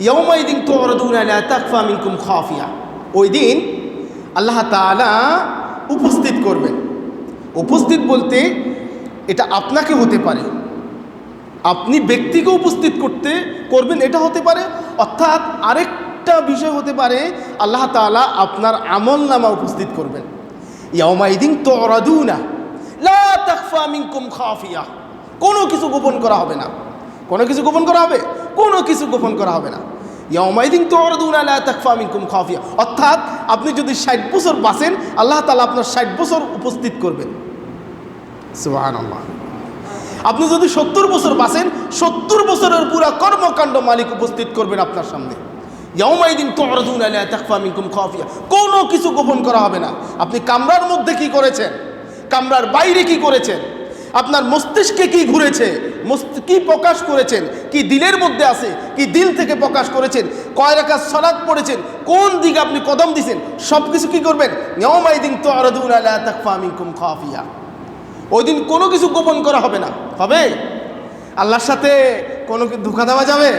ইয়ৌমাইদিন মিনকুম খাফিয়া দিন আল্লাহ তাআলা উপস্থিত করবেন। উপস্থিত বলতে এটা আপনাকে হতে পারে। আপনি ব্যক্তিকে উপস্থিত করতে করবেন, এটা হতে পারে। অর্থাৎ আরেকটা বিষয় হতে পারে, আল্লাহ তাআলা আপনার আমল নামা উপস্থিত করবেন। তাখফা মিনকুম খাফিয়া। কোনো কিছু গোপন করা হবে না। কোনো কিছু গোপন করা হবে? কোনো কিছু গোপন করা হবে না। ইয়াউমাইদিন তোরাদুনা লা তাখফা মিনকুম খাফিয়া। অর্থাৎ আপনি যদি ষাট বছর বাঁচেন, আল্লাহ তাআলা আপনার ষাট বছর উপস্থিত করবেন। সুবহানাল্লাহ। আপনি যদি সত্তর বছর বাঁচেন, সত্তর বছরের পুরা কর্মকাণ্ড মালিক উপস্থিত করবেন আপনার সামনে। ইয়াউমাইদিন তু'রাদুন আলা তাখফা মিনকুম খাফিয়া। কোনো কিছু গোপন করা হবে না। আপনি কামরার মধ্যে কি করেছেন? কামরার বাইরে কি করেছেন? আপনার মস্তিষ্কে কি ঘুরেছে? কি প্রকাশ করেছেন? কি দিলের মধ্যে আছে? কি দিল থেকে প্রকাশ করেছেন? কয় রাকাত সালাত পড়েছেন? কোন দিকে আপনি কদম দিছেন? সব কিছু কি করবেন? মিনকুম খাফিয়া। ওই দিন কোনো কিছু গোপন করা হবে না। হবে? আল্লাহর সাথে কোনো ধোকা দেওয়া যাবে?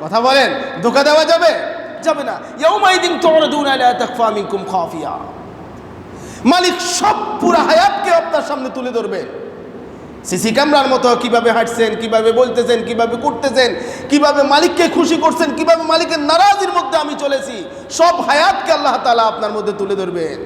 কথা বলেন। ধোকা দেওয়া যাবে? যাবে না। ইয়াউমাইদিন তু'রাদুন আলা তাখফা মিনকুম খাফিয়া। মালিক সব পুরা হায়াতকে আপনার সামনে তুলে ধরবে। সিসি ক্যামেরার মতো কীভাবে হাঁটছেন, কীভাবে বলতেছেন, কীভাবে করতেছেন, কীভাবে মালিককে খুশি করছেন, কীভাবে মালিকের নারাজির মধ্যে আমি চলেছি, সব হায়াতকে আল্লাহ তালা আপনার মধ্যে তুলে ধরবেন।